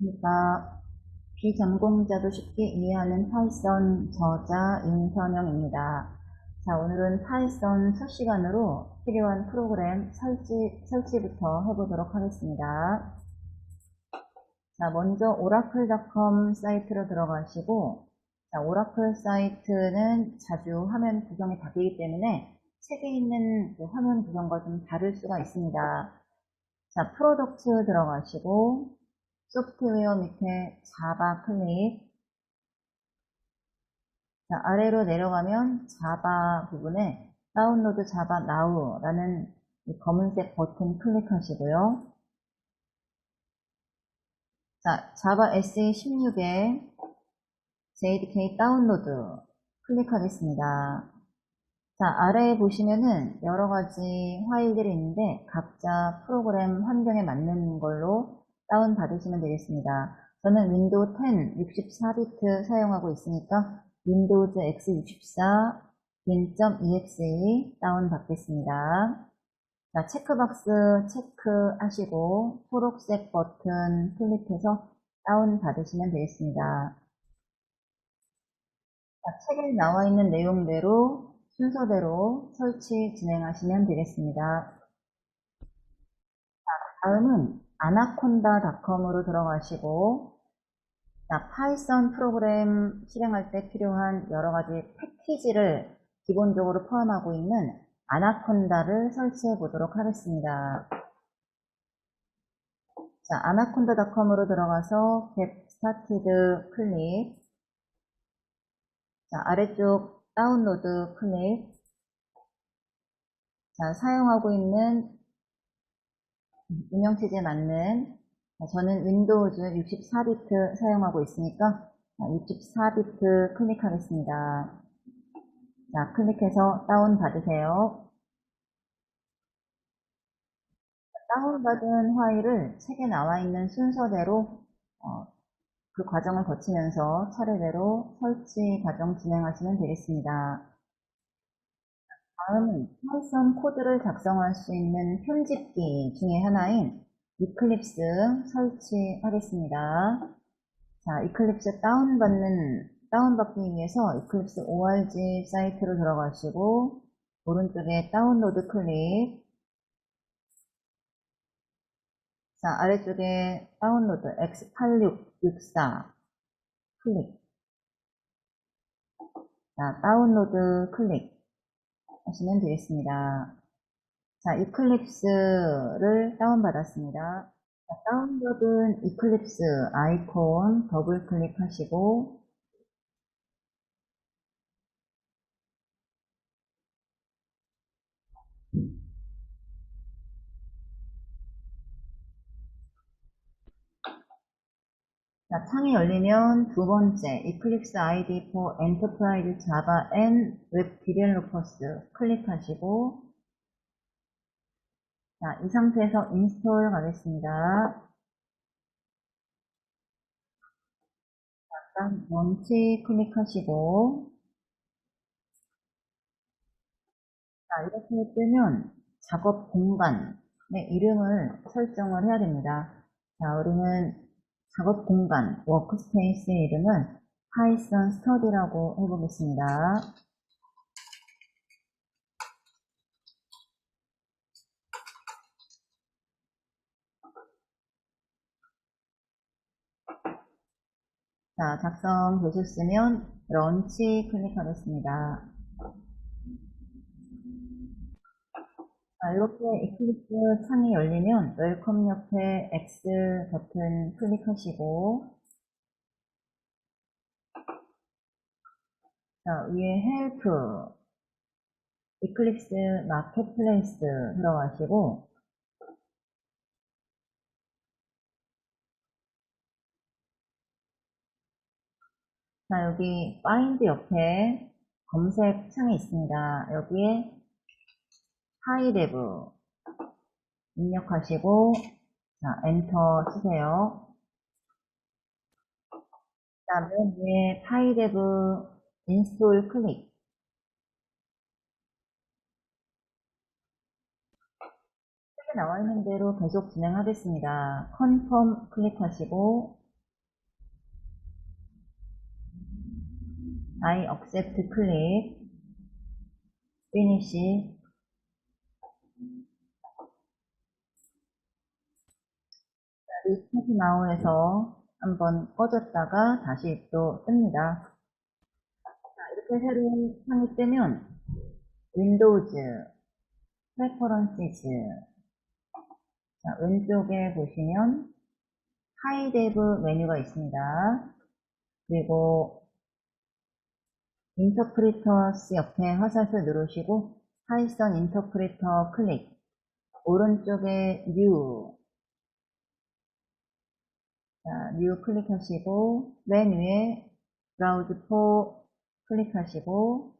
그러니까 비전공자도 쉽게 이해하는 파이썬 저자 윤선영입니다. 자, 오늘은 파이썬 첫 시간으로 필요한 프로그램 설치, 설치부터 해보도록 하겠습니다. 자, 먼저 오라클닷컴 사이트로 들어가시고, 자, 오라클 사이트는 자주 화면 구성이 바뀌기 때문에 책에 있는 그 화면 구성과 좀 다를 수가 있습니다. 자, 프로덕트 들어가시고, 소프트웨어 밑에 자바 클릭. 자, 아래로 내려가면 자바 부분에 다운로드 자바 나우라는 이 검은색 버튼 클릭하시고요. 자, 자바 SE16에 JDK 다운로드 클릭하겠습니다. 자, 아래에 보시면은 여러 가지 파일들이 있는데 각자 프로그램 환경에 맞는 걸로 다운 받으시면 되겠습니다. 저는 윈도우 10 64비트 사용하고 있으니까 윈도우즈 x64 bin.exe 다운 받겠습니다. 자, 체크박스 체크하시고 초록색 버튼 클릭해서 다운 받으시면 되겠습니다. 자, 책에 나와 있는 내용대로 순서대로 설치 진행하시면 되겠습니다. 자, 다음은 아나콘다닷컴으로 들어가시고 자, 파이썬 프로그램 실행할 때 필요한 여러 가지 패키지를 기본적으로 포함하고 있는 아나콘다를 설치해 보도록 하겠습니다. 자, 아나콘다닷컴으로 들어가서 get started 클릭 자, 아래쪽 다운로드 클릭 자, 사용하고 있는 운영체제에 맞는 저는 윈도우즈 64비트 사용하고 있으니까 64비트 클릭하겠습니다. 자, 클릭해서 다운 받으세요. 다운받은 파일을 책에 나와 있는 순서대로 어, 그 과정을 거치면서 차례대로 설치 과정 진행하시면 되겠습니다. 다음은 파이썬 코드를 작성할 수 있는 편집기 중에 하나인 이클립스 설치하겠습니다. 자, 이클립스 다운받는, 다운받기 위해서 이클립스 org 사이트로 들어가시고, 오른쪽에 다운로드 클릭, 자, 아래쪽에 다운로드 x8664 클릭, 자, 다운로드 클릭 하시면 되겠습니다. 자, 이클립스를 다운받았습니다. 자, 다운받은 이클립스 아이콘 더블 클릭하시고 자, 창이 열리면 두 번째 Eclipse ID for Enterprise Java and Web Developers 클릭하시고 자, 이 상태에서 인스톨 가겠습니다. 잠깐 멈치 클릭하시고 자, 이렇게 뜨면 작업 공간의 이름을 설정을 해야 됩니다. 자, 우리는 작업 공간, 워크스페이스의 이름은 파이썬 스터디라고 해보겠습니다. 자, 작성 되셨으면 런치 클릭하겠습니다. 자, 이렇게 이클립스 창이 열리면 웰컴 옆에 X 버튼 클릭하시고 자, 위에 헬프 이클립스 마켓플레이스 들어가시고 자, 여기 find 옆에 검색 창이 있습니다. 여기에 하이레브 입력하시고 자, 엔터 치세요. 그다음에 위에 파이레브 인스톨 클릭 책에 나와 있는 대로 계속 진행하겠습니다. 컨펌 클릭하시고 I accept 클릭 finish 스타트 나우에서 한번 꺼졌다가 다시 또 뜹니다. 자, 이렇게 새로운 창이 뜨면 윈도우즈, 프레퍼런시즈 자, 왼쪽에 보시면 하이데브 메뉴가 있습니다. 그리고 인터프리터스 옆에 화살표 누르시고 파이썬 인터프리터 클릭 오른쪽에 뉴 자, 뉴 클릭하시고 맨 위에 브라우즈 포 클릭하시고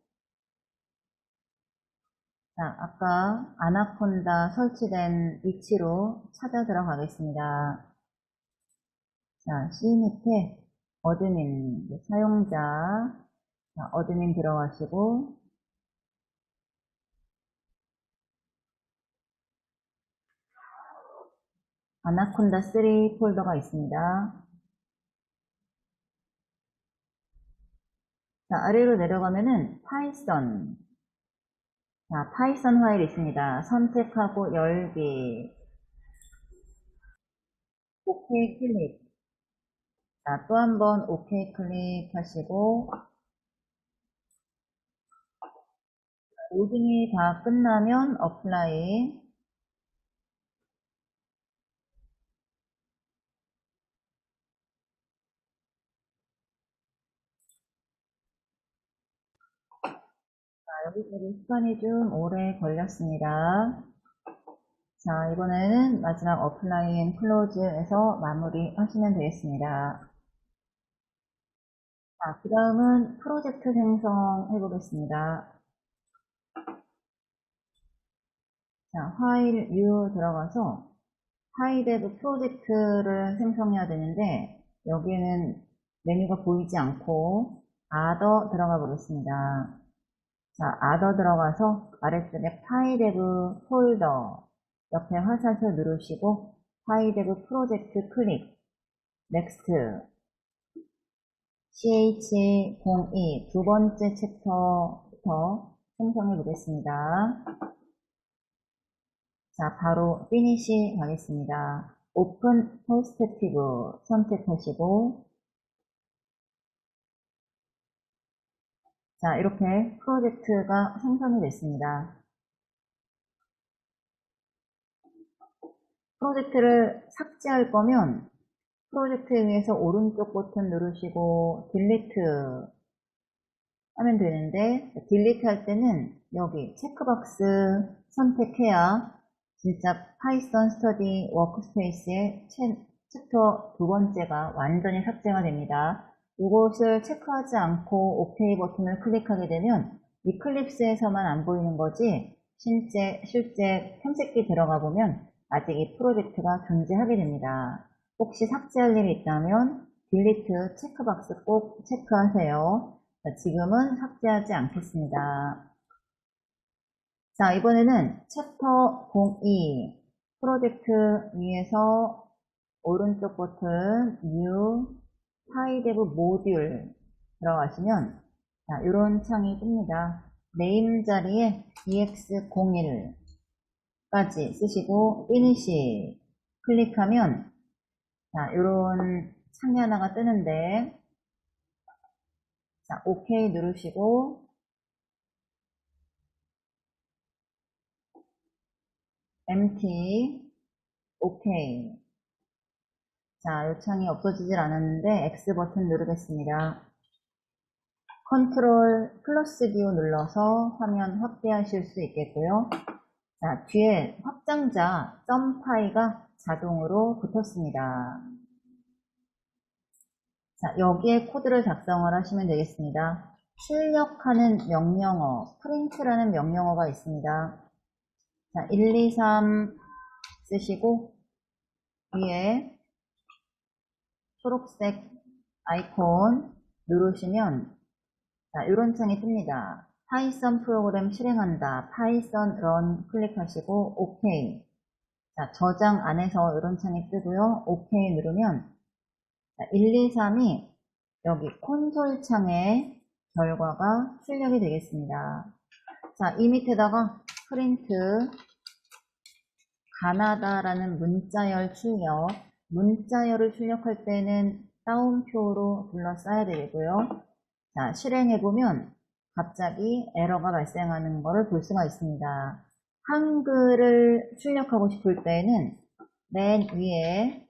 자, 아까 아나콘다 설치된 위치로 찾아 들어가겠습니다. 자, C 밑에 어드민 사용자 자, 어드민 들어가시고 아나콘다 3 폴더가 있습니다. 자, 아래로 내려가면은 파이썬. 자, 파이썬 파일 있습니다. 선택하고 열기. OK 클릭. 자, 또 한번 OK 클릭하시고. 로딩이 다 끝나면 어플라이 자, 여기까지 시간이 좀 오래 걸렸습니다. 자, 이번에는 마지막 앤 클로즈에서 마무리 하시면 되겠습니다. 자, 그 다음은 프로젝트 생성 해 보겠습니다. 자, 파일 U 들어가서 하이데브 프로젝트를 생성해야 되는데 여기에는 메뉴가 보이지 않고 아더 들어가 보겠습니다. 자, 아더 들어가서 아래쪽에 파이데브 폴더 옆에 화살표 누르시고 파이데브 프로젝트 클릭 넥스트 CH02 두 번째 챕터부터 생성해 보겠습니다. 자, 바로 피니시 가겠습니다. 오픈 퍼스펙티브 선택하시고 자, 이렇게 프로젝트가 생성이 됐습니다. 프로젝트를 삭제할 거면 프로젝트에 의해서 오른쪽 버튼 누르시고 딜리트 하면 되는데 딜리트 할 때는 여기 체크박스 선택해야 진짜 파이썬 스터디 워크스페이스의 챕터 두 번째가 완전히 삭제가 됩니다. 이것을 체크하지 않고 OK 버튼을 클릭하게 되면 이클립스에서만 안 보이는 거지 실제 실제 탐색기 들어가 보면 아직 이 프로젝트가 존재하게 됩니다. 혹시 삭제할 일이 있다면 딜리트 체크박스 꼭 체크하세요. 자, 지금은 삭제하지 않겠습니다. 자, 이번에는 챕터 02 프로젝트 위에서 오른쪽 버튼 New 파이데브 모듈 들어가시면 자, 이런 창이 뜹니다. 네임 자리에 ex01까지 쓰시고 finish 클릭하면 자, 이런 창이 하나가 뜨는데 자, OK 누르시고 empty OK 자, 이 창이 없어지질 않았는데 X 버튼 누르겠습니다. 컨트롤 플러스 뷰 눌러서 화면 확대하실 수 있겠고요. 자, 뒤에 확장자 썸파이가 자동으로 붙었습니다. 자, 여기에 코드를 작성을 하시면 되겠습니다. 출력하는 명령어, 프린트라는 명령어가 있습니다. 자, 1, 2, 3 쓰시고 위에 초록색 아이콘 누르시면 자, 이런 창이 뜹니다. 파이썬 프로그램 실행한다. 파이썬 런 클릭하시고 OK. 자, 저장 안에서 이런 창이 뜨고요. OK 누르면 자, 1, 2, 3이 여기 콘솔 창에 결과가 출력이 되겠습니다. 자, 이 밑에다가 프린트 가나다라는 문자열 출력, 문자열을 출력할 때는 따옴표로 둘러싸야 되겠고요. 자, 실행해보면 갑자기 에러가 발생하는 것을 볼 수가 있습니다. 한글을 출력하고 싶을 때는 맨 위에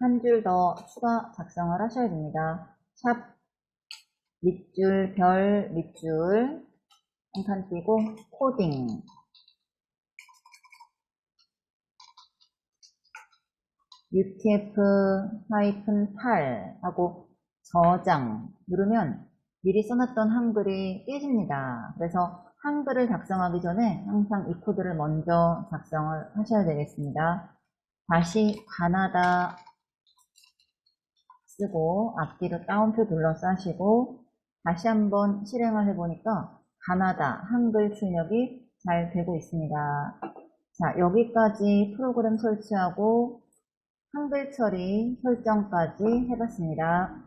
한 줄 더 추가 작성을 하셔야 됩니다. 샵 밑줄, 별, 밑줄 한 칸 띄고 코딩 UTF-8 하고 저장 누르면 미리 써놨던 한글이 깨집니다. 그래서 한글을 작성하기 전에 항상 이 코드를 먼저 작성을 하셔야 되겠습니다. 다시 가나다 쓰고 앞뒤로 따옴표 둘러싸시고 다시 한번 실행을 해보니까 가나다 한글 출력이 잘 되고 있습니다. 자 여기까지 프로그램 설치하고 한글 처리 설정까지 해봤습니다.